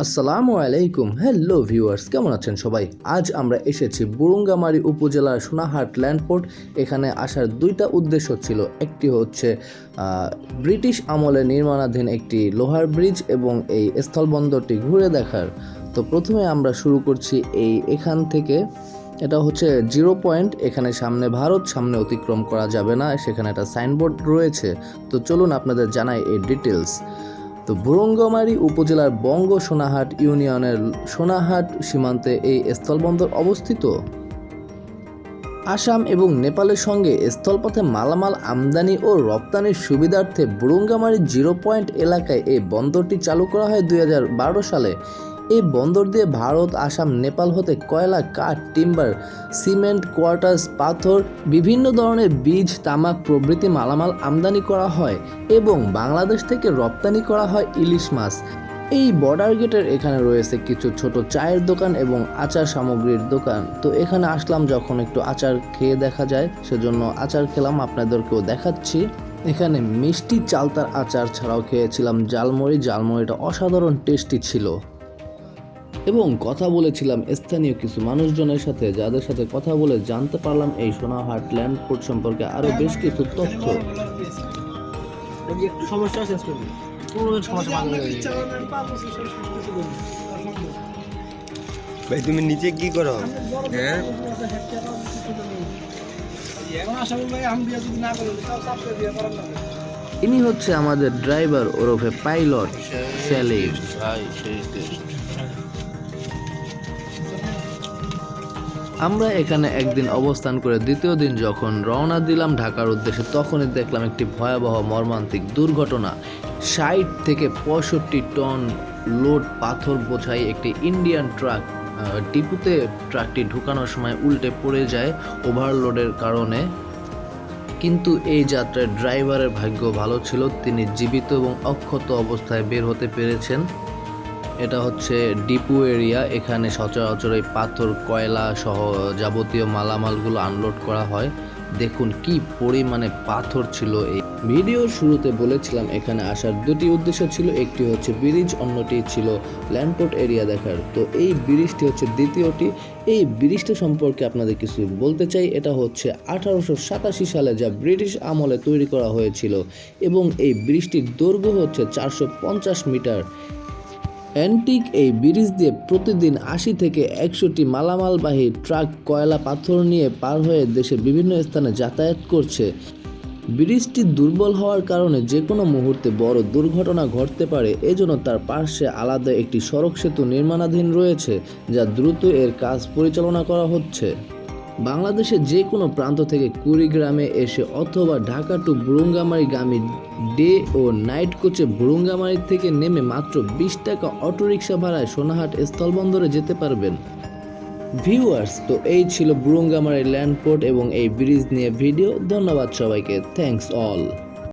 আসসালামু আলাইকুম। Hello viewers কেমন আছেন সবাই? আজ আমরা এসেছি বুরুঙ্গামারি উপজেলার সোনাহাট ল্যান্ডপোর্ট এখানে আসার দুইটা উদ্দেশ্য ছিল। একটি হচ্ছে ব্রিটিশ আমলে নির্মাণাধীন একটি লোহার ব্রিজ এবং এই স্থলবন্দরটি ঘুরে দেখার। তো প্রথমে আমরা শুরু করছি এই এখান থেকে। এটা হচ্ছে জিরো পয়েন্ট এখানে সামনে ভারত, সামনে অতিক্রম করা যাবে না। সেখানে একটা সাইনবোর্ড রয়েছে। তো চলুন আপনাদের জানাই এই ডিটেলস তো বুরঙ্গমারি উপজেলার বঙ্গ সোনাহাট ইউনিয়নের সোনাহাট সীমান্তে এই স্থলবন্দর অবস্থিত। আসাম এবং নেপালের সঙ্গে স্থলপথে মালামাল আমদানি ও রপ্তানির সুবিধার্থে বুরঙ্গামারি জিরো পয়েন্ট এলাকায় এই বন্দরটি চালু করা হয় দুই হাজার বারো সালে। এই বন্দর দিয়ে ভারত, আসাম, নেপাল হতে কয়লা, কাঠ, টিম্বার, সিমেন্ট, কোয়ার্টার্স, পাথর, বিভিন্ন ধরনের বীজ, তামাক প্রভৃতি মালামাল আমদানি করা হয় এবং বাংলাদেশ থেকে রপ্তানি করা হয় ইলিশ মাছ। এই বর্ডার গেটের এখানে রয়েছে কিছু ছোট চায়ের দোকান এবং আচার সামগ্রীর দোকান। তো এখানে আসলাম যখন একটু আচার খেয়ে দেখা যায়, সেজন্য আচার খেলাম, আপনাদেরকেও দেখাচ্ছি। এখানে মিষ্টি চালতার আচার ছাড়াও খেয়েছিলাম জালমুড়ি জালমুড়িটা অসাধারণ টেস্টি ছিল। এবং কথা বলেছিলাম স্থানীয় কিছু মানুষজনের সাথে যাদের সাথে কথা বলে জানতে পারলাম এই সোনাহাট ল্যান্ডপোর্ট সম্পর্কে আরও বেশ কিছু তথ্য। একটু সমস্যা ভাই তুমি নিচে কি করো? হ্যাঁ? ইনি হচ্ছে আমাদের ড্রাইভার ওরফে পাইলট সেলিম আমরা এখানে একদিন অবস্থান করে দ্বিতীয় দিন যখন রওনা দিলাম ঢাকার উদ্দেশ্যে, তখনই দেখলাম একটি ভয়াবহ মর্মান্তিক দুর্ঘটনা। ষাট থেকে পঁয়ষট্টি টন লোড পাথর বোঝাই একটি ইন্ডিয়ান ট্রাক ডিপুতে ট্রাকটি ঢুকানোর সময় উল্টে পড়ে যায় ওভারলোডের কারণে। কিন্তু এই যাত্রায় ড্রাইভারের ভাগ্য ভালো ছিল, তিনি জীবিত এবং অক্ষত অবস্থায় বের হতে পেরেছেন। এটা হচ্ছে ডিপু এরিয়া। এখানে সচরাচর এই পাথর, কয়লা সহ যাবতীয় মালামালগুলো আনলোড করা হয়। দেখুন কি পরিমাণে পাথর ছিল এই। ভিডিওর শুরুতে বলেছিলাম এখানে আসার দুটি উদ্দেশ্য ছিল, একটি হচ্ছে ব্রিজ অন্যটি ছিল ল্যান্ডপোর্ট এরিয়া দেখার। তো এই ব্রিজটি হচ্ছে দ্বিতীয়টি। এই ব্রিজটা সম্পর্কে আপনাদের কিছু বলতে চাই, এটা হচ্ছে আঠারোশো সাতাশি সালে যা ব্রিটিশ আমলে তৈরি করা হয়েছিল এবং এই ব্রিজটির দৈর্ঘ্য হচ্ছে চারশো পঞ্চাশ মিটার। অ্যান্টিক এই ব্রিজ দিয়ে প্রতিদিন আশি থেকে একশোটি মালামালবাহী ট্রাক কয়লা পাথর নিয়ে পার হয়ে দেশের বিভিন্ন স্থানে যাতায়াত করছে। ব্রিজটি দুর্বল হওয়ার কারণে যে কোনো মুহূর্তে বড় দুর্ঘটনা ঘটতে পারে, এজন্য তার পার্শ্বে আলাদা একটি সড়ক সেতু নির্মাণাধীন রয়েছে, যা দ্রুত এর কাজ পরিচালনা করা হচ্ছে। বাংলাদেশের যে কোনো প্রান্ত থেকে কুড়িগ্রামে এসে অথবা ঢাকা টু বুরুঙ্গামারি গামী ডে ও নাইট কোচে বুরুঙ্গামারি থেকে নেমে মাত্র বিশ টাকা অটোরিকশা ভাড়ায় সোনাহাট স্থলবন্দরে যেতে পারবেন। ভিউয়ার্স, তো এই ছিল বুরুঙ্গামারি ল্যান্ডপোর্ট এবং এই ব্রিজ নিয়ে ভিডিও। ধন্যবাদ সবাইকে। Thanks all.